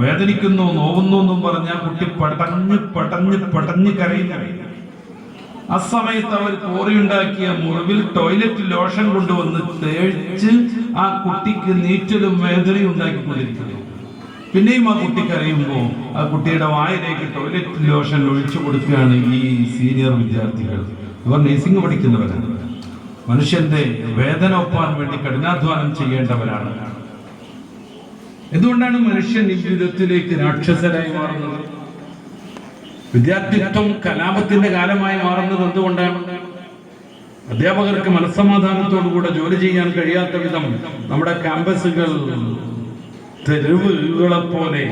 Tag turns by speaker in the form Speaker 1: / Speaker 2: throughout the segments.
Speaker 1: വേദനിക്കുന്നു നോവുന്നു എന്നും പറഞ്ഞ കുട്ടി പടഞ്ഞ് പടഞ്ഞ് പടഞ്ഞ് കരയുന്നു. ആ സമയത്ത് അവർ കോറിയുണ്ടാക്കിയ മുറിവിൽ ടോയ്ലറ്റ് ലോഷൻ കൊണ്ടുവന്ന് തേച്ച് ആ കുട്ടിക്ക് നീറ്റലും വേദനയും ഉണ്ടാക്കി ഉണ്ടാക്കിക്കൊണ്ടിരിക്കുന്നു. പിന്നെയും ആ കുട്ടി കരയുമ്പോൾ ആ കുട്ടിയുടെ വായിലേക്ക് ടോയ്ലറ്റ് ലോഷൻ ഒഴിച്ചു കൊടുക്കുകയാണ് ഈ സീനിയർ വിദ്യാർത്ഥികൾ. ഇവർ നഴ്സിംഗ് പഠിക്കുന്നവരാണ്. മനുഷ്യന്റെ വേദന ഒപ്പാൻ വേണ്ടി കഠിനാധ്വാനം ചെയ്യേണ്ടവരാണ്. എന്തുകൊണ്ടാണ് മനുഷ്യൻ ഈ രാക്ഷസരായി മാറുന്നത്? വിദ്യാർത്ഥിത്വം കലാപത്തിന്റെ കാലമായി മാറുന്നത് എന്തുകൊണ്ടാണ്? അധ്യാപകർക്ക് മനസ്സമാധാനത്തോടുകൂടെ ജോലി ചെയ്യാൻ കഴിയാത്ത വിധം നമ്മുടെ ക്യാമ്പസുകൾ തെരുവുകളെ പോലെ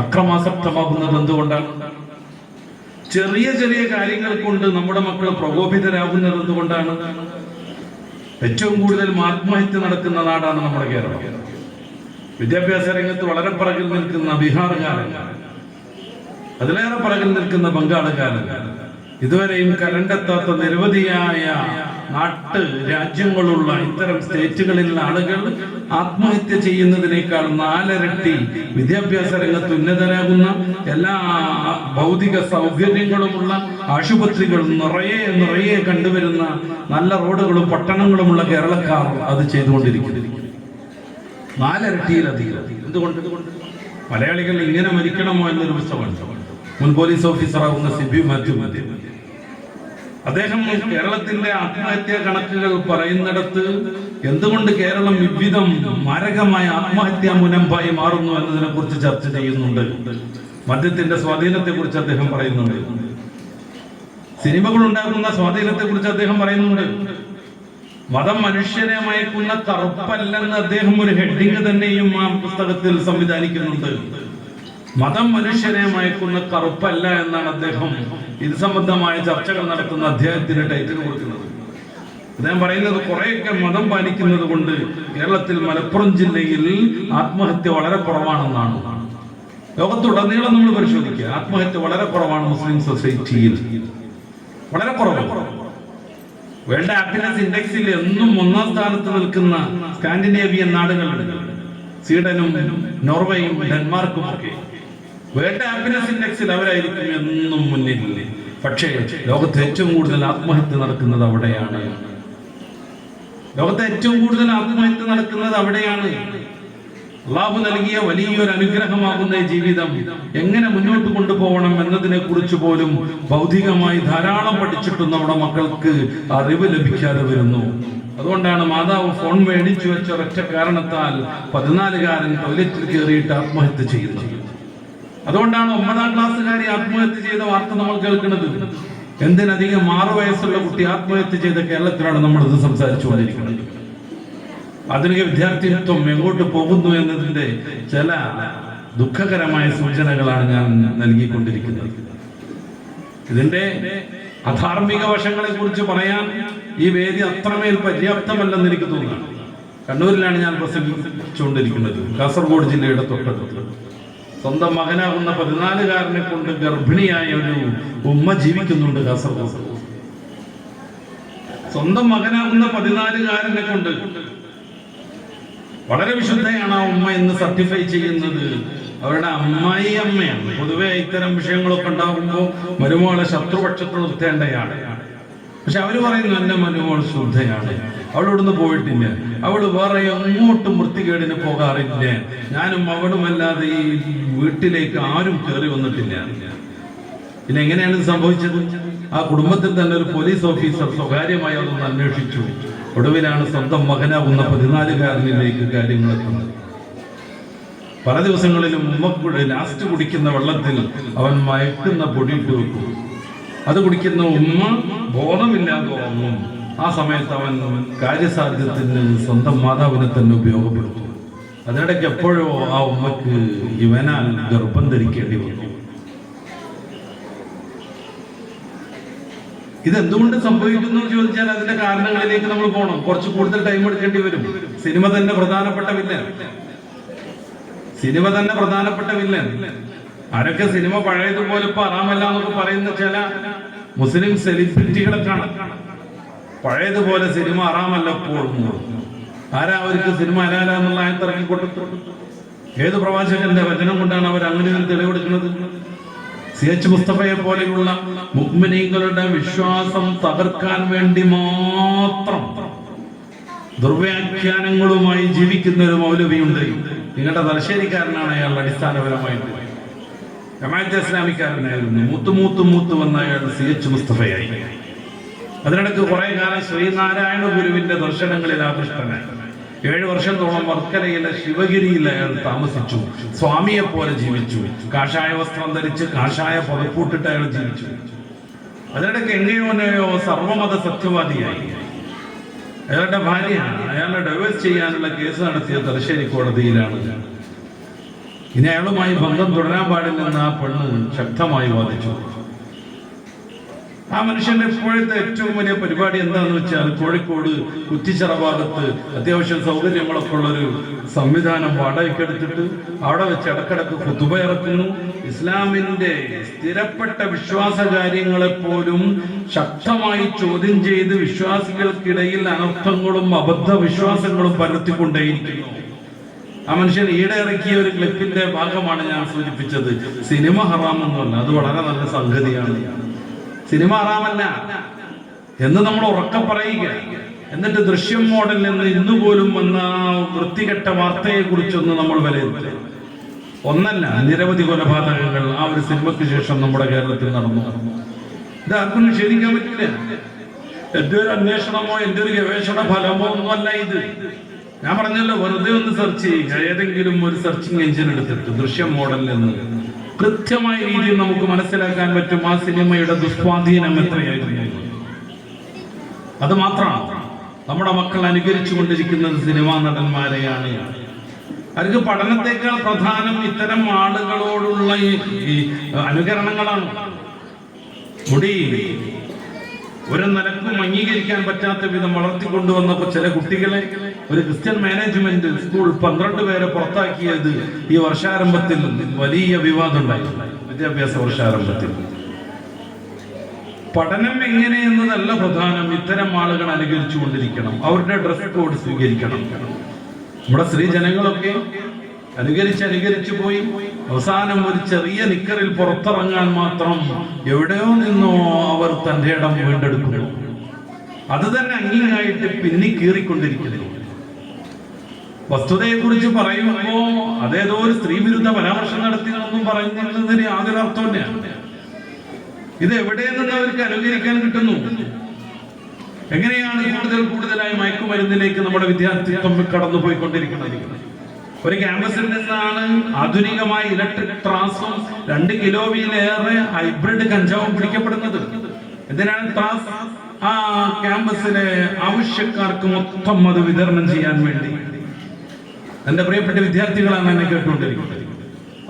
Speaker 1: അക്രമാസക്തമാകുന്നത് എന്തുകൊണ്ടാണ്? ചെറിയ ചെറിയ കാര്യങ്ങൾ കൊണ്ട് നമ്മുടെ മക്കൾ പ്രകോപിതരാകുന്നത് എന്തുകൊണ്ടാണ്? ഏറ്റവും കൂടുതൽ ആത്മഹത്യ നടക്കുന്ന നാടാണ് നമ്മുടെ കേരളം. വിദ്യാഭ്യാസ രംഗത്ത് വളരെ പിറകിൽ നിൽക്കുന്ന ബീഹാറുകാരൻ അതിലേറെ പിറകിൽ നിൽക്കുന്ന ബംഗാളുകാരൻ ഇതുവരെയും കരണ്ടെത്താത്ത നിരവധിയായ നാട്ട് രാജ്യങ്ങളുള്ള ഇത്തരം സ്റ്റേറ്റുകളിലുള്ള ആളുകൾ ആത്മഹത്യ ചെയ്യുന്നതിനേക്കാൾ നാലരട്ടി വിദ്യാഭ്യാസ രംഗത്ത് ഉന്നതരാകുന്ന എല്ലാ ഭൗതിക സൗകര്യങ്ങളുമുള്ള ആശുപത്രികൾ നിറയെ നിറയെ കണ്ടുവരുന്ന നല്ല റോഡുകളും പട്ടണങ്ങളുമുള്ള കേരളക്കാർ അത് ചെയ്തുകൊണ്ടിരിക്കുന്നു. നാലരട്ടിയിലധികം എന്തുകൊണ്ട്? മലയാളികൾ ഇങ്ങനെ മരിക്കണമോ എന്നൊരു പുസ്തകമുണ്ട് മുൻ പോലീസ് ഓഫീസറാകുന്ന സിബി മാത്യു മതി അദ്ദേഹം കേരളത്തിന്റെ ആത്മഹത്യാ കണക്കുകൾ പറയുന്നിടത്ത് എന്തുകൊണ്ട് കേരളം വിവിധം മാരകമായ ആത്മഹത്യാ മുനമ്പായി മാറുന്നു എന്നതിനെ കുറിച്ച് ചർച്ച ചെയ്യുന്നുണ്ട്. മദ്യത്തിന്റെ സ്വാധീനത്തെ കുറിച്ച് അദ്ദേഹം പറയുന്നുണ്ട്. സിനിമകൾ ഉണ്ടാകുന്ന സ്വാധീനത്തെ കുറിച്ച് അദ്ദേഹം പറയുന്നുണ്ട്. മതം മനുഷ്യനെ മയക്കുന്ന കറുപ്പല്ലെന്ന് അദ്ദേഹം ഒരു ഹെഡിങ് തന്നെയും ആ പുസ്തകത്തിൽ സംവിധാനിക്കുന്നുണ്ട്. മതം മനുഷ്യനെ മയക്കുന്ന കറുപ്പല്ല എന്നാണ് അദ്ദേഹം ഇത് സംബന്ധമായ ചർച്ചകൾ നടത്തുന്ന അദ്ദേഹത്തിന്റെ ടൈറ്റിൽ കൊടുക്കുന്നത്. അദ്ദേഹം പറയുന്നത് കുറെയൊക്കെ മതം പാലിക്കുന്നത് കൊണ്ട് കേരളത്തിൽ മലപ്പുറം ജില്ലയിൽ ആത്മഹത്യ വളരെ കുറവാണെന്നാണ്. ലോകത്തുടനീളം നമ്മൾ പരിശോധിക്കുക. ആത്മഹത്യ വളരെ കുറവാണ് മുസ്ലിം സൊസൈറ്റിയിൽ. വളരെ കുറവാണ് വേൾഡ് ഹാപ്പിനെസ് ഇൻഡെക്സിൽ എന്നും ഒന്നാം സ്ഥാനത്ത് നിൽക്കുന്ന സ്കാൻഡിനേവിയൻ നാടുകളുണ്ട്. സ്വീഡനും നോർവേയും ഡെൻമാർക്കും ഒക്കെ. വേൾഡ് ഹാപ്പിനെസ് ഇൻഡെക്സിൽ അവരായിരിക്കും എന്നും മുന്നിൽ. പക്ഷേ ലോകത്ത് ഏറ്റവും കൂടുതൽ ആത്മഹത്യ നടക്കുന്നത് അവിടെയാണ്. ലോകത്ത് ഏറ്റവും കൂടുതൽ ആത്മഹത്യ നടക്കുന്നത് അവിടെയാണ്. അള്ളാഹു നൽകിയ വലിയൊരു അനുഗ്രഹമാകുന്ന ജീവിതം എങ്ങനെ മുന്നോട്ട് കൊണ്ടുപോകണം എന്നതിനെ കുറിച്ച് പോലും ഭൗതികമായി ധാരാളം പഠിച്ചിട്ടും നമ്മുടെ മക്കൾക്ക് അറിവ് ലഭിക്കാതെ വരുന്നു. അതുകൊണ്ടാണ് മാതാവ് ഫോൺ മേടിച്ചു വെച്ച ഒറ്റ കാരണത്താൽ പതിനാലുകാരൻ ടോയ്ലറ്റിൽ കയറിയിട്ട് ആത്മഹത്യ ചെയ്യുന്നത്. അതുകൊണ്ടാണ് ഒമ്പതാം ക്ലാസ്സുകാരി ആത്മഹത്യ ചെയ്ത വാർത്ത നമ്മൾ കേൾക്കുന്നത്. എന്തിനധികം ആറു വയസ്സുള്ള കുട്ടി ആത്മഹത്യ ചെയ്ത കേരളത്തിലാണ് നമ്മൾ ഇത് സംസാരിച്ചുകൊണ്ടിരിക്കുന്നത്. ആധുനിക വിദ്യാർത്ഥിത്വം എങ്ങോട്ട് പോകുന്നു എന്നതിന്റെ ചില ദുഃഖകരമായ സൂചനകളാണ് ഞാൻ നൽകിക്കൊണ്ടിരിക്കുന്നത്. ഇതിന്റെ അധാർമിക വശങ്ങളെ കുറിച്ച് പറയാൻ ഈ വേദി അത്രമേൽ പര്യാപ്തമല്ലെന്ന് എനിക്ക് തോന്നുന്നു കണ്ണൂരിലാണ് ഞാൻ പ്രസംഗിച്ചുകൊണ്ടിരിക്കുന്നത്. കാസർഗോഡ് ജില്ലയുടെ തൊട്ടടുത്ത്. സ്വന്തം മകനാകുന്ന പതിനാലുകാരനെ കൊണ്ട് ഗർഭിണിയായ ഒരു ഉമ്മ ജീവിക്കുന്നുണ്ട് കാസർഗോഡ്. സ്വന്തം മകനാകുന്ന പതിനാലുകാരനെ കൊണ്ട് വളരെ വിശുദ്ധയാണ് ആ ഉമ്മ എന്ന് സർട്ടിഫൈ ചെയ്യുന്നത്. അവരുടെ അമ്മായി അമ്മയാണ്. പൊതുവെ ഇത്തരം വിഷയങ്ങളൊക്കെ ഉണ്ടാകുമ്പോൾ മരുമോളെ ശത്രുപക്ഷത്തിൽ നിർത്തേണ്ടയാണ്. പക്ഷെ അവർ പറയുന്നു എന്റെ മരുമോൾ ശുദ്ധയാണ്. അവൾ ഇവിടുന്ന് പോയിട്ടില്ല. അവൾ വേറെ എങ്ങോട്ടും വൃത്തികേടിന് പോകാറില്ല. ഞാനും അവളുമല്ലാതെ ഈ വീട്ടിലേക്ക് ആരും കയറി വന്നിട്ടില്ല. പിന്നെ എങ്ങനെയാണ് സംഭവിച്ചത്? ആ കുടുംബത്തിൽ തന്നെ ഒരു പോലീസ് ഓഫീസർ സ്വകാര്യമായി അതൊന്ന് അന്വേഷിച്ചു. ഒടുവിലാണ് സ്വന്തം മകനാകുന്ന പതിനാലുകാരനിലേക്ക് കാര്യങ്ങൾ എത്തുന്നത് പല ദിവസങ്ങളിലും ഉമ്മക്കുഴി ലാസ്റ്റ് കുടിക്കുന്ന വെള്ളത്തിൽ അവൻ മയക്കുന്ന പൊടിയിട്ട് വെക്കും. അത് കുടിക്കുന്ന ഉമ്മ ബോധമില്ലാതെ ഉറങ്ങും. ആ സമയത്ത് അവൻ കാര്യസാധ്യത്തിന് സ്വന്തം മാതാവിനെ തന്നെ ഉപയോഗപ്പെടുത്തും. അതിനിടയ്ക്ക് എപ്പോഴോ ആ ഉമ്മക്ക് ഇവനാൽ ഗർഭം ധരിക്കേണ്ടി വന്നു. ഇതെന്തുകൊണ്ട് സംഭവിക്കുന്നു എന്ന് ചോദിച്ചാൽ അതിന്റെ കാരണങ്ങളിലേക്ക് നമ്മൾ പോകണം കുറച്ച് കൂടുതൽ ടൈം എടുക്കേണ്ടി വരും. സിനിമ തന്നെ പ്രധാനപ്പെട്ട വില്ലൻ. സിനിമ തന്നെ പ്രധാനപ്പെട്ട വില്ലൻ. ആരൊക്കെ സിനിമ പഴയതുപോലെ ഇപ്പൊ അറാമല്ല എന്നൊക്കെ പറയുന്ന ചില മുസ്ലിം സെലിബ്രിറ്റികളെ കാണാം. പഴയതുപോലെ സിനിമ അറാമല്ല പോകുന്നു ആരാ അവർക്ക് സിനിമ അലാല എന്നുള്ള ആയത്തിറങ്ങി കൊടുത്തു ഏത് പ്രവാചകന്റെ വചനം കൊണ്ടാണ് അവർ അങ്ങനെ തെളിവെടുക്കുന്നത്? സി എച്ച് മുസ്തഫയെ പോലെയുള്ള മുഗ്മിനീങ്ങളുടെ വിശ്വാസം തകർക്കാൻ വേണ്ടി മാത്രം ദുർവ്യാഖ്യാനങ്ങളുമായി ജീവിക്കുന്ന ഒരു മൗലവിയുണ്ട്. നിങ്ങളുടെ തലശ്ശേരിക്കാരനാണ് അയാൾ അടിസ്ഥാനപരമായിട്ട്. ജമാഅത്തെ ഇസ്ലാമിക്കാരനായിരുന്നു. മൂത്ത് മൂത്ത് മൂത്ത് വന്ന അയാൾ സി എച്ച് മുസ്തഫയായി. അതിനിടയ്ക്ക് കുറെ കാലം ശ്രീനാരായണ ഗുരുവിന്റെ ദർശനങ്ങളിൽ ആകൃഷ്ടനായി. ഏഴു വർഷത്തോളം വർക്കലയിലെ ശിവഗിരിയിൽ അയാൾ താമസിച്ചു. സ്വാമിയെ പോലെ ജീവിച്ചു. കാഷായ വസ്ത്രം ധരിച്ച് കാഷായ പുതപ്പൂട്ടിട്ട് അയാൾ ജീവിച്ചു. അതിനിടയ്ക്ക് എങ്ങനെയോ സർവമത സത്യവാദിയായി. അയാളുടെ ഭാര്യ അയാളെ ഡൈവേഴ്സ് ചെയ്യാനുള്ള കേസ് നടത്തിയ തലശ്ശേരി കോടതിയിലാണ്. ഇനി അയാളുമായി ബന്ധം തുടരാൻ പാടില്ലെന്ന് ആ പെണ്ണ് ശക്തമായി വാദിച്ചു. ആ മനുഷ്യന്റെ ഇപ്പോഴത്തെ ഏറ്റവും വലിയ പരിപാടി എന്താണെന്ന് വെച്ചാൽ കോഴിക്കോട് കുറ്റിച്ചിറ ഭാഗത്ത് അത്യാവശ്യം സൗകര്യങ്ങളൊക്കെ ഉള്ളൊരു സംവിധാനം വാടകയ്ക്കെടുത്തിട്ട് അവിടെ വെച്ച് ഇടക്കിടക്ക് കുത്തുബ ഇറക്കുന്നു. ഇസ്ലാമിന്റെ സ്ഥിരപ്പെട്ട വിശ്വാസ കാര്യങ്ങളെ പോലും ശക്തമായി ചോദ്യം ചെയ്ത് വിശ്വാസികൾക്കിടയിൽ അനർത്ഥങ്ങളും അബദ്ധ വിശ്വാസങ്ങളും പരത്തിക്കൊണ്ടേയിരിക്കുന്നു. ആ മനുഷ്യൻ ഈടെ ഇറക്കിയ ഒരു ക്ലിപ്പിന്റെ ഭാഗമാണ് ഞാൻ സൂചിപ്പിച്ചത്. സിനിമ ഹറാമെന്നല്ല അത് വളരെ നല്ല സംഗതിയാണ്. സിനിമ ഹറാമല്ല എന്ന് നമ്മൾ ഉറക്കെ പറയുക. എന്നിട്ട് ദൃശ്യം മോഡൽ എന്ന് ഇന്ന് പോലും വന്ന വൃത്തികെട്ട വാർത്തയെ കുറിച്ചൊന്ന് നമ്മൾ വിലയിരുത്തുക. ഒന്നല്ല നിരവധി കൊലപാതകങ്ങൾ ആ ഒരു സിനിമയ്ക്ക് ശേഷം നമ്മുടെ കേരളത്തിൽ നടന്നു. ഇത് ആർക്കും നിഷേധിക്കാൻ പറ്റില്ല. എന്റെ ഒരു അന്വേഷണമോ എന്റെ ഒരു ഗവേഷണ ഫലമോ ഒന്നുമല്ല ഇത്. ഞാൻ പറഞ്ഞല്ലോ വെറുതെ ഒന്ന് സെർച്ച് ചെയ്യുക. ഏതെങ്കിലും ഒരു സെർച്ചിങ് എഞ്ചിൻ എടുത്തിട്ട് ദൃശ്യം മോഡൽ എന്ന് കൃത്യമായ രീതിയിൽ നമുക്ക് മനസ്സിലാക്കാൻ പറ്റും ആ സിനിമയുടെ ദുസ്വാധീനം എത്രയായിരുന്നു. അത് മാത്രമാണ്. നമ്മുടെ മക്കൾ അനുകരിച്ചു കൊണ്ടിരിക്കുന്നത് സിനിമാ നടന്മാരെയാണ്. അവർക്ക് പഠനത്തെക്കാൾ പ്രധാനം ഇത്തരം ആളുകളോടുള്ള ഈ അനുകരണങ്ങളാണ്. മുടി ഒരു നിലക്കും അംഗീകരിക്കാൻ പറ്റാത്ത വിധം വളർത്തിക്കൊണ്ടുവന്നപ്പോ ചില കുട്ടികളെ ഒരു ക്രിസ്ത്യൻ മാനേജ്മെന്റ് സ്കൂൾ പന്ത്രണ്ട് പേരെ പുറത്താക്കിയത് ഈ വർഷാരംഭത്തിൽ വലിയ വിവാദം ഉണ്ടായി. വിദ്യാഭ്യാസ വർഷാരംഭത്തിൽ. പഠനം എങ്ങനെ എന്നതല്ല പ്രധാനം. ഇത്തരം ആളുകൾ അനുകരിച്ചു കൊണ്ടിരിക്കണം അവരുടെ ഡ്രസ് കോഡ് സ്വീകരിക്കണം. നമ്മുടെ സ്ത്രീ ജനങ്ങളൊക്കെ അനുകരിച്ച് അനുകരിച്ചു പോയി. അവസാനം ഒരു ചെറിയ നിക്കറിൽ പുറത്തിറങ്ങാൻ മാത്രം എവിടെയോ നിന്നോ അവർ തന്റെ ഇടം വീണ്ടെടുക്കുന്നു. അത് തന്നെ അങ്ങനെയായിട്ട് പിന്നി കീറിക്കൊണ്ടിരിക്കുന്നു. വസ്തുതയെ കുറിച്ച് പറയുമ്പോ അതേതോ ഒരു സ്ത്രീ വിരുദ്ധ പരാമർശം നടത്തിയതൊന്നും പറയുന്നതിന് യാതൊരു അർത്ഥം തന്നെയാണ് ഇത് എവിടെ നിന്ന് അവർക്ക് അനുകരിക്കാൻ കിട്ടുന്നു. എങ്ങനെയാണ് കൂടുതൽ കൂടുതലായി മയക്കുമരുന്നിലേക്ക് നമ്മുടെ വിദ്യാർത്ഥിത്വം കടന്നുപോയിക്കൊണ്ടിരിക്കുന്നത്? ഒരു ക്യാമ്പസിൽ നിന്നാണ് ആധുനികമായ ഇലക്ട്രിക് ട്രാൻസും രണ്ട് കിലോയിലേറെ ഹൈബ്രിഡ് കഞ്ചാവും പിടിക്കപ്പെടുന്നത്. എന്തിനാണ് ട്രാൻസ് ആ ക്യാമ്പസിലെ ആവശ്യക്കാർക്ക് മൊത്തം അത് വിതരണം ചെയ്യാൻ വേണ്ടി. എന്റെ പ്രിയപ്പെട്ട വിദ്യാർത്ഥികളാണ് എന്നെ കേട്ടുകൊണ്ടിരിക്കുന്നത്.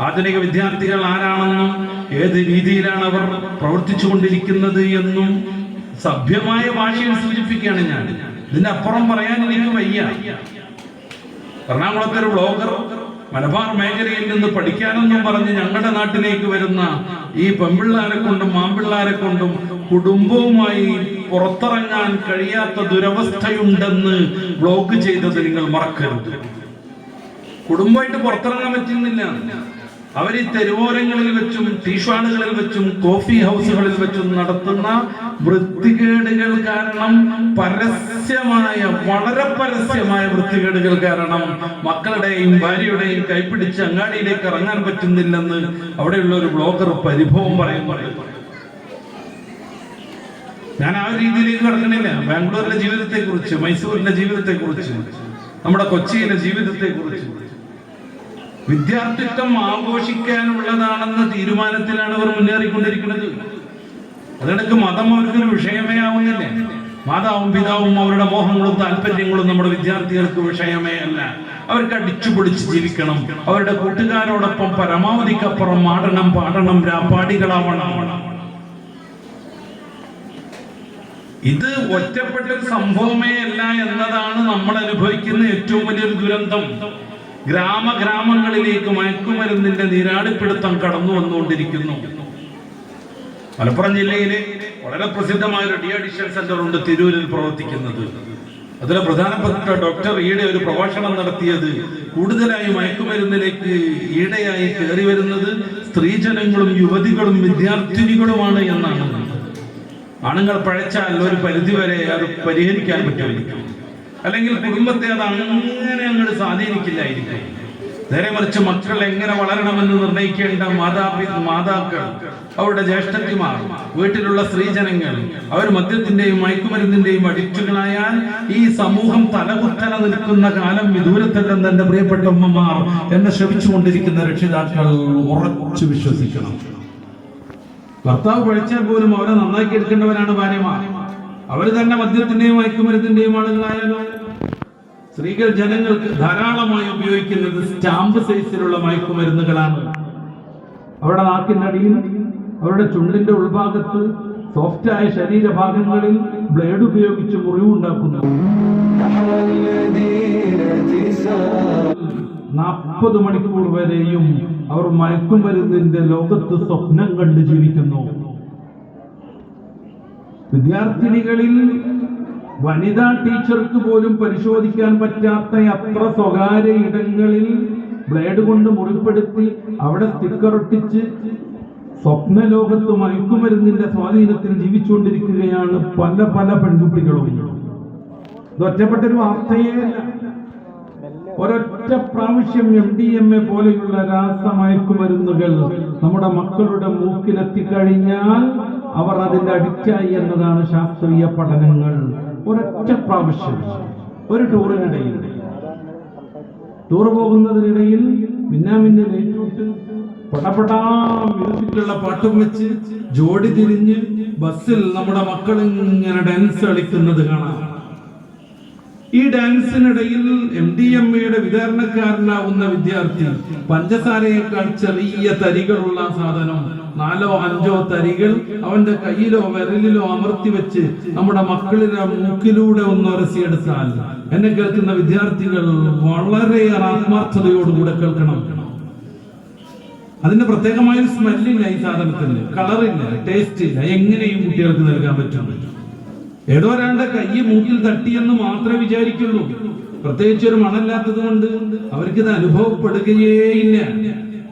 Speaker 1: ആധുനിക വിദ്യാർത്ഥികൾ ആരാണെന്നും ഏത് രീതിയിലാണ് അവർ പ്രവർത്തിച്ചു കൊണ്ടിരിക്കുന്നത് എന്നും സഭ്യമായ ഭാഷയിൽ സൂചിപ്പിക്കുകയാണ് ഞാൻ. ഇതിന്റെ അപ്പുറം പറയാൻ എനിക്ക് വയ്യ. എറണാകുളത്തെ ഒരു ബ്ലോഗർ മലബാർ മേഖലയിൽ നിന്ന് പഠിക്കാനെന്നും പറഞ്ഞ് ഞങ്ങളുടെ നാട്ടിലേക്ക് വരുന്ന ഈ പെമ്പിള്ളാരെ കൊണ്ടും മാമ്പിള്ളാരെ കൊണ്ടും കുടുംബവുമായി പുറത്തിറങ്ങാൻ കഴിയാത്ത ദുരവസ്ഥയുണ്ടെന്ന് ബ്ലോഗ് ചെയ്തത് നിങ്ങൾ മറക്കരുത്. കുടുംബമായിട്ട് പുറത്തിറങ്ങാൻ പറ്റുന്നില്ല. അവർ ഈ തെരുവോരങ്ങളിൽ വെച്ചും ടീഷാണുകളിൽ വെച്ചും കോഫി ഹൗസുകളിൽ വെച്ചും നടത്തുന്ന വൃത്തികേടുകൾ കാരണം പരസ്യമായ വളരെ പരസ്യമായ വൃത്തികേടുകൾ കാരണം മക്കളുടെയും ഭാര്യയുടെയും കൈപ്പിടിച്ച് അങ്ങാടിയിലേക്ക് ഇറങ്ങാൻ പറ്റുന്നില്ലെന്ന് അവിടെയുള്ള ഒരു ബ്ലോഗർ പരിഭവം പറയും. പറയും ഞാൻ ആ രീതിയിലേക്ക് കടക്കണില്ല ബാംഗ്ലൂരിലെ ജീവിതത്തെ കുറിച്ച് മൈസൂരിലെ ജീവിതത്തെ കുറിച്ച് നമ്മുടെ കൊച്ചിയിലെ ജീവിതത്തെ കുറിച്ച് വിദ്യാർത്ഥിത്വം ആഘോഷിക്കാനുള്ളതാണെന്ന തീരുമാനത്തിലാണ് അവർ മുന്നേറിക്കൊണ്ടിരിക്കുന്നത്. അതിനിടയ്ക്ക് മതം അവർക്കൊരു വിഷയമേ ആവുന്നില്ല. മാതാവും പിതാവും അവരുടെ മോഹങ്ങളും താല്പര്യങ്ങളും നമ്മുടെ വിദ്യാർത്ഥികൾക്ക് വിഷയമേ അല്ല. അവർക്ക് അടിച്ചു പൊളിച്ച് ജീവിക്കണം. അവരുടെ കൂട്ടുകാരോടൊപ്പം പരമാവധിക്കപ്പുറം ആടണം പാടണം രാപ്പാടികളാവണം. ഇത് ഒറ്റപ്പെട്ട സംഭവമേ അല്ല എന്നതാണ് നമ്മൾ അനുഭവിക്കുന്ന ഏറ്റവും വലിയൊരു ദുരന്തം. ഗ്രാമഗ്രാമങ്ങളിലേക്ക് മയക്കുമരുന്നിന്റെ നീരാടിപ്പിടുത്തം കടന്നു വന്നുകൊണ്ടിരിക്കുന്നു. മലപ്പുറം ജില്ലയിലെ വളരെ പ്രസിദ്ധമായ ഒരു ഡി അഡിഷൻ സെന്റർ ഉണ്ട് തിരൂരിൽ പ്രവർത്തിക്കുന്നത്. അതിലെ പ്രധാനപ്പെട്ട ഡോക്ടർ ഈടെ ഒരു പ്രഭാഷണം നടത്തിയത് കൂടുതലായി മയക്കുമരുന്നിലേക്ക് ഈടെയായി കയറി വരുന്നത് സ്ത്രീജനങ്ങളും യുവതികളും വിദ്യാർത്ഥിനികളുമാണ് എന്നാണ്. ആണുങ്ങൾ പഴച്ചാൽ ഒരു പരിധിവരെ അത് പരിഹരിക്കാൻ പറ്റുമായിരിക്കും. അല്ലെങ്കിൽ കുടുംബത്തെ അത് അങ്ങനെ അങ്ങോട്ട് സ്വാധീനിക്കില്ലായിരിക്കും. നേരെ മറിച്ച് മക്കൾ എങ്ങനെ വളരണമെന്ന് നിർണയിക്കേണ്ട മാതാപി മാതാക്കൾ അവരുടെ ജ്യേഷ്ഠത്തിമാർ വീട്ടിലുള്ള സ്ത്രീജനങ്ങൾ അവർ മദ്യത്തിന്റെയും മയക്കുമരുന്നിന്റെയും അഡിക്റ്റുകളായാൽ ഈ സമൂഹം തലകുത്തല നിൽക്കുന്ന കാലം വിദൂരത്തല്ലെന്ന് എന്റെ പ്രിയപ്പെട്ട ഉമ്മമാർ എന്നെ ശ്രമിച്ചുകൊണ്ടിരിക്കുന്ന രക്ഷിതാക്കൾ ഉറച്ചു വിശ്വസിക്കണം. ഭർത്താവ് പഴിച്ചാൽ പോലും അവരെ നന്നാക്കി എടുക്കേണ്ടവരാണ് ഭാര്യമാർ. അവർ തന്നെ മദ്യത്തിന്റെയും മയക്കുമരുന്നിന്റെയും ആളുകളായാലോ സ്ത്രീകൾ ജനങ്ങൾക്ക് ധാരാളമായി ഉപയോഗിക്കുന്നത് സ്റ്റാമ്പ് സൈസിലുള്ള മയക്കുമരുന്നുകളാണ്. അവരുടെ നാക്കിനടിയിൽ അവരുടെ ചുണ്ടിന്റെ ഉൾഭാഗത്ത് സോഫ്റ്റായ ശരീരഭാഗങ്ങളിൽ ബ്ലേഡ് ഉപയോഗിച്ച് മുറിവുണ്ടാക്കുന്നു നാൽപ്പത് മണിക്കൂർ വരെയും അവർ മയക്കുമരുന്നിന്റെ ലോകത്ത് സ്വപ്നം കണ്ട് ജീവിക്കുന്നു. വിദ്യാർത്ഥിനികളിൽ വനിതാ ടീച്ചർക്ക് പോലും പരിശോധിക്കാൻ പറ്റാത്ത അത്ര സ്വകാര്യ ഇടങ്ങളിൽ ബ്ലേഡ് കൊണ്ട് മുറിപ്പെടുത്തി അവിടെ സ്റ്റിക്കർ സ്വപ്ന ലോകത്ത് മയക്കുമരുന്നിന്റെ സ്വാധീനത്തിൽ ജീവിച്ചുകൊണ്ടിരിക്കുകയാണ് പല പല പെൺകുട്ടികളും. ഇത് ഒറ്റപ്പെട്ട ഒരു വാർത്തയേ ഒരൊറ്റ പ്രാവശ്യം എം ഡി എം എ പോലെയുള്ള രാസമയക്കുമരുന്നുകൾ നമ്മുടെ മക്കളുടെ മൂക്കിലെത്തിക്കഴിഞ്ഞാൽ അവർ അതിന്റെ അഡിക്റ്റായി എന്നതാണ് ശാസ്ത്രീയ പഠനങ്ങൾ. ഒരൊറ്റ പ്രാവശ്യം ഒരു ടൂറിനിടയിൽ. ടൂർ പോകുന്നതിനിടയിൽ മിന്നാമിന്റെ ലേറ്റൂട്ട് പടപടാ മ്യൂസിക്കുള്ള പാട്ടും വെച്ച് ജോഡി തിരിഞ്ഞ് ബസ്സിൽ നമ്മുടെ മക്കൾ ഇങ്ങനെ ഡാൻസ് കളിക്കുന്നത് കാണാം. ഈ ഡാൻസിനിടയിൽ എം ഡി എം എയുടെ വിതരണക്കാരനാവുന്ന വിദ്യാർത്ഥി പഞ്ചസാരയേക്കാൾ ചെറിയ തരികളുള്ള സാധനം നാലോ അഞ്ചോ തരികൾ അവന്റെ കയ്യിലോ വിരലിലോ അമർത്തി വെച്ച് നമ്മുടെ മക്കളിലെ മൂക്കിലൂടെ ഒന്ന് ഉരസിയെടുത്താൽ. എന്നെ കേൾക്കുന്ന വിദ്യാർത്ഥികൾ വളരെയേറെ ആത്മാർത്ഥതയോടുകൂടെ കേൾക്കണം. അതിന്റെ പ്രത്യേകമായ സ്മെല്ലില്ല ഈ സാധനത്തിന്. കളറില്ല ടേസ്റ്റ് ഇല്ല. എങ്ങനെയും കുട്ടികൾക്ക് നൽകാൻ പറ്റും. ഏതോ ഒരാളുടെ കയ്യ് മൂക്കിൽ തട്ടിയെന്ന് മാത്രമേ വിചാരിക്കുള്ളൂ. പ്രത്യേകിച്ച് ഒരു മണല്ലാത്തത് കൊണ്ട് അവർക്കിത് അനുഭവപ്പെടുകയേ ഇല്ല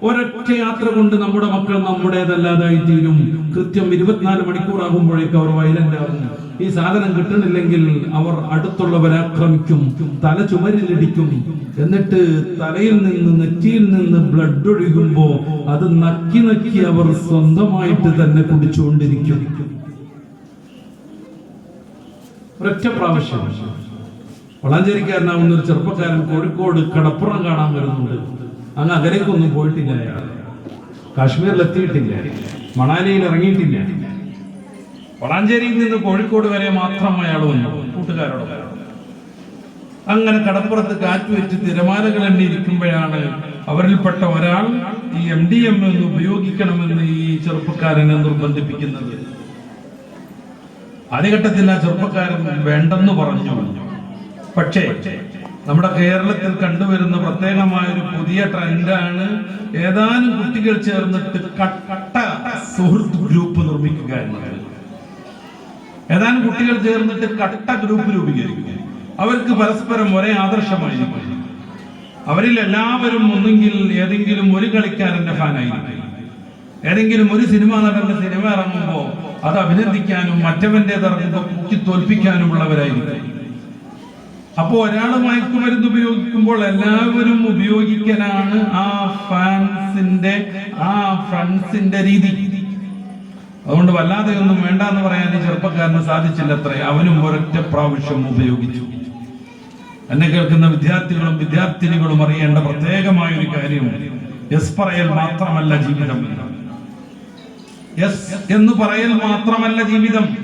Speaker 1: ഒരൊറ്റ യാത്ര കൊണ്ട് നമ്മുടെ മക്കൾ നമ്മുടേതല്ലാതായി തീരും കൃത്യം ഇരുപത്തിനാല് മണിക്കൂറാകുമ്പോഴേക്ക് അവർ വയലന്റ് ആകും ഈ സാധനം കിട്ടണില്ലെങ്കിൽ അവർ അടുത്തുള്ളവരെ ആക്രമിക്കും തല ചുമരിലിടിക്കും. എന്നിട്ട് തലയിൽ നിന്ന് നെറ്റിയിൽ നിന്ന് ബ്ലഡ് ഒഴുകുമ്പോ അത് നക്കി നക്കി അവർ സ്വന്തമായിട്ട് തന്നെ കുടിച്ചുകൊണ്ടിരിക്കും. ഒരൊറ്റ പ്രാവശ്യം. വളാഞ്ചേരിക്കാരനാവുന്ന ഒരു ചെറുപ്പക്കാരൻ കോഴിക്കോട് കടപ്പുറം കാണാൻ വരുന്നുണ്ട്. അങ്ങ് അകലേക്കൊന്നും പോയിട്ടില്ല. അയാൾ കാശ്മീരിൽ എത്തിയിട്ടില്ല മണാലിയിൽ ഇറങ്ങിയിട്ടില്ല. വളാഞ്ചേരിയിൽ നിന്ന് കോഴിക്കോട് വരെ മാത്രം അയാൾ വന്നു കൂട്ടുകാരോട് അങ്ങനെ കടപ്പുറത്ത് കാറ്റ് വെച്ച് തിരമാലകൾ എണ്ണി ഇരിക്കുമ്പോഴാണ് അവരിൽപ്പെട്ട ഒരാൾ ഈ എം ഡി എം എന്ന് ഉപയോഗിക്കണമെന്ന് ഈ ചെറുപ്പക്കാരനെ നിർബന്ധിപ്പിക്കുന്നത്. ആദ്യഘട്ടത്തിൽ ആ ചെറുപ്പക്കാരൻ വേണ്ടെന്ന് പറഞ്ഞു. പക്ഷേ നമ്മുടെ കേരളത്തിൽ കണ്ടുവരുന്ന പ്രത്യേകമായ ഒരു പുതിയ ട്രെൻഡാണ് ഏതാനും കുട്ടികൾ ചേർന്നിട്ട് കട്ട സുഹൃത്ത് ഗ്രൂപ്പ് നിർമ്മിക്കുക എന്നുള്ളത് ഏതാനും കുട്ടികൾ ചേർന്നിട്ട് കട്ട ഗ്രൂപ്പ് രൂപീകരിക്കുക. അവർക്ക് പരസ്പരം ഒരേ ആദർശമായിരിക്കും. അവരിൽ എല്ലാവരും ഒന്നെങ്കിൽ ഏതെങ്കിലും ഒരു കളിക്കാരന്റെ ഫാനായിരിക്കും. ഏതെങ്കിലും ഒരു സിനിമ നടന്റെ സിനിമ ഇറങ്ങുമ്പോൾ അത് അഭിനന്ദിക്കാനും മറ്റവന്റെ ഇറങ്ങുമ്പോൾ മുക്കി തോൽപ്പിക്കാനുമുള്ളവരായിരിക്കും. അപ്പോ ഒരാൾ മയക്കുമരുന്ന് ഉപയോഗിക്കുമ്പോൾ എല്ലാവരും ഉപയോഗിക്കലാണ് ആ ഫാൻസിന്റെ ആ ഫ്രണ്ട്സിന്റെ രീതി. അതുകൊണ്ട് വല്ലാതെ ഒന്നും വേണ്ട എന്ന് പറയാൻ ചെറുപ്പക്കാരന് സാധിച്ചില്ല അത്രേ അവനും ഒരൊറ്റ പ്രാവശ്യം ഉപയോഗിച്ചു. എന്നെ കേൾക്കുന്ന വിദ്യാർത്ഥികളും വിദ്യാർത്ഥിനികളും അറിയേണ്ട പ്രത്യേകമായ ഒരു കാര്യം എസ് പറയൽ മാത്രമല്ല ജീവിതം. എസ് എന്ന് പറയൽ മാത്രമല്ല ജീവിതം.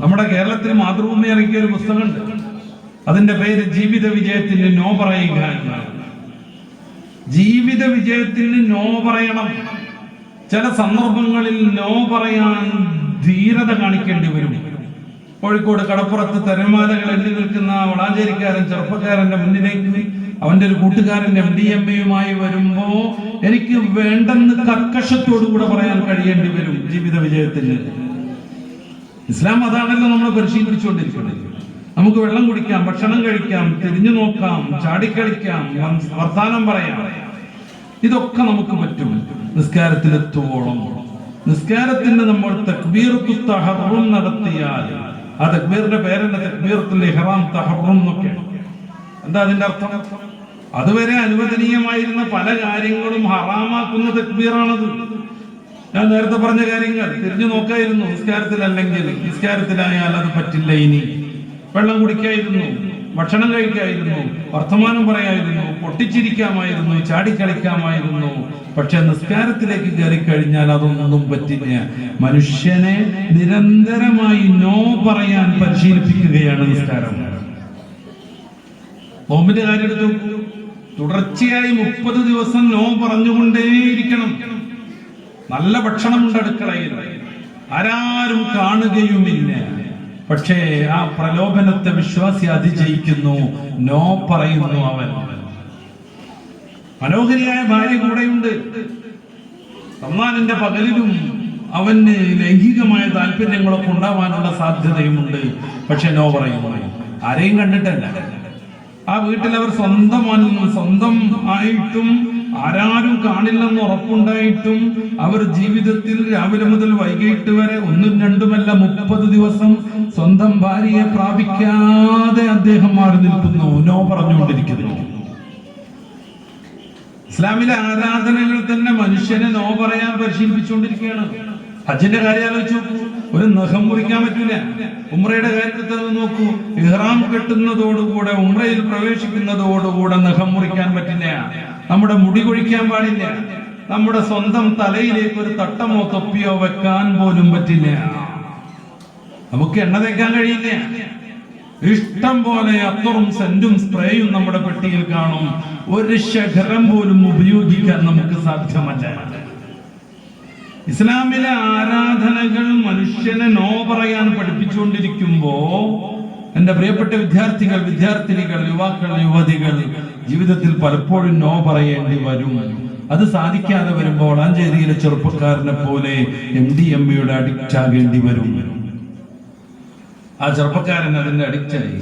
Speaker 1: നമ്മുടെ കേരളത്തിൽ മാതൃഭൂമി ഇറക്കിയ ഒരു പുസ്തകമുണ്ട്. അതിന്റെ പേര് ജീവിത വിജയത്തിന് നോ പറയുക എന്നാണ്. ജീവിത വിജയത്തിന് നോ പറയണം. ചില സന്ദർഭങ്ങളിൽ നോ പറയാൻ ധീരത കാണിക്കേണ്ടി വരും. കോഴിക്കോട് കടപ്പുറത്ത് തെരമാലകൾ എണ്ണി നിൽക്കുന്ന വളാഞ്ചേരിക്കാരൻ ചെറുപ്പക്കാരന്റെ മുന്നിലേക്ക് അവന്റെ ഒരു കൂട്ടുകാരൻ എം ഡി എം എയുമായി വരുമ്പോ എനിക്ക് വേണ്ടെന്ന് കർക്കശത്തോടു കൂടെ പറയാൻ കഴിയേണ്ടി വരും ജീവിത വിജയത്തിന്. ഇസ്ലാം അതാണല്ലോ നമ്മൾ പരിശീലിപ്പിച്ചുകൊണ്ടിരിക്കുന്നത്. നമുക്ക് വെള്ളം കുടിക്കാം ഭക്ഷണം കഴിക്കാം തിരിഞ്ഞു നോക്കാം ചാടിക്കളിക്കാം വർത്താനം പറയാം. ഇതൊക്കെ നമുക്ക് പറ്റും. നിസ്കാരത്തിലെത്തുവോളം. നിസ്കാരത്തിന് നമ്മൾ തക്ബീറത്തു തഹറും നടത്തിയാൽ ആ തക്ബീറിന്റെ പേരെന്നെ തക്ബീർത്തുൽ ഇഹ്റാം തഹറും എന്താ അതിന്റെ അർത്ഥം? അതുവരെ അനുവദനീയമായിരുന്ന പല കാര്യങ്ങളും ഹറാമാക്കുന്ന തക്ബീറാണത്. ഞാൻ നേരത്തെ പറഞ്ഞ കാര്യങ്ങൾ തിരിഞ്ഞു നോക്കായിരുന്നു. നിസ്കാരത്തിലല്ലെങ്കിൽ നിസ്കാരത്തിലായാൽ അത് പറ്റില്ല ഇനി. വെള്ളം കുടിക്കായിരുന്നു ഭക്ഷണം കഴിക്കായിരുന്നു വർത്തമാനം പറയായിരുന്നു പൊട്ടിച്ചിരിക്കാമായിരുന്നു ചാടിക്കളിക്കാമായിരുന്നു. പക്ഷെ നിസ്കാരത്തിലേക്ക് കയറി കഴിഞ്ഞാൽ അതൊന്നും പറ്റില്ല. മനുഷ്യനെ നിരന്തരമായി നോ പറയാൻ പരിശീലിപ്പിക്കുകയാണ് നിസ്കാരം. നോമ്പിന്റെ കാര്യം എടുത്തു. തുടർച്ചയായി മുപ്പത് ദിവസം നോ പറഞ്ഞുകൊണ്ടേയിരിക്കണം. നല്ല ഭക്ഷണമുണ്ട് അടുക്കളയിൽ ആരാരും കാണുകയുമില്ല. പക്ഷേ ആ പ്രലോഭനത്തെ വിശ്വാസി അതിജയിക്കുന്നു. നോ പറയുന്നു അവൻ. മനോഹരിയായ ഭാര്യ കൂടെയുണ്ട്. സമ്മാനിന്റെ പകലിലും അവന് ലൈംഗികമായ താല്പര്യങ്ങളൊക്കെ ഉണ്ടാവാനുള്ള സാധ്യതയുമുണ്ട്. പക്ഷെ നോ പറയുന്നു. ആരെയും കണ്ടിട്ടല്ല. ആ വീട്ടിൽ അവർ സ്വന്തം സ്വന്തം ആയിട്ടും ആരാരും കാണില്ലെന്ന് ഉറപ്പുണ്ടായിട്ടും അവർ ജീവിതത്തിൽ രാവിലെ മുതൽ വൈകിട്ട് വരെ ഒന്നും രണ്ടുമല്ല മുപ്പത് ദിവസം സ്വന്തം ഭാര്യയെ പ്രാപിക്കാതെ അദ്ദേഹം മാറി നിൽക്കുന്നു. നോ പറഞ്ഞുകൊണ്ടിരിക്കുന്നു. ഇസ്ലാമിലെ ആരാധനകൾ തന്നെ മനുഷ്യനെ നോ പറയാൻ പരിശീലിപ്പിച്ചുകൊണ്ടിരിക്കുകയാണ്. ഹജ്ജിന്റെ കാര്യം ആലോചിച്ചു. ഒരു നഖം മുറിക്കാൻ പറ്റൂല. ഉമ്രയുടെ കാര്യത്തിൽ നോക്കൂ. ഇഹ്റാം കെട്ടുന്നതോടുകൂടെ ഉമ്രയിൽ പ്രവേശിക്കുന്നതോടുകൂടെ നഖം മുറിക്കാൻ പറ്റില്ല. നമ്മുടെ മുടി കൊഴിക്കാൻ പാടില്ല. നമ്മുടെ സ്വന്തം തലയിലേക്ക് ഒരു തട്ടമോ തൊപ്പിയോ വെക്കാൻ പോലും പറ്റില്ല. നമുക്ക് എണ്ണ തേക്കാൻ കഴിയില്ല. ഇഷ്ടം പോലെ അത്തറും സെന്റും സ്പ്രേയും നമ്മുടെ പെട്ടിയിൽ കാണും. ഒരു ശഖരം പോലും ഉപയോഗിക്കാൻ നമുക്ക് സാധ്യമല്ല. ഇസ്ലാമിലെ ആരാധനകൾ മനുഷ്യനെ നോ പറയാൻ പഠിപ്പിച്ചുകൊണ്ടിരിക്കുമ്പോ എന്റെ പ്രിയപ്പെട്ട വിദ്യാർത്ഥികൾ വിദ്യാർത്ഥിനികൾ യുവാക്കൾ യുവതികൾ ജീവിതത്തിൽ പലപ്പോഴും നോ പറയേണ്ടി വരും. അത് സാധിക്കാതെ വരുമ്പോൾ വളാഞ്ചേരിയിലെ ചെറുപ്പക്കാരനെ പോലെ എം ഡി എം എയുടെ അഡിക്റ്റ് ആകേണ്ടി വരും. ആ ചെറുപ്പക്കാരൻ അതിന്റെ അഡിക്റ്റായി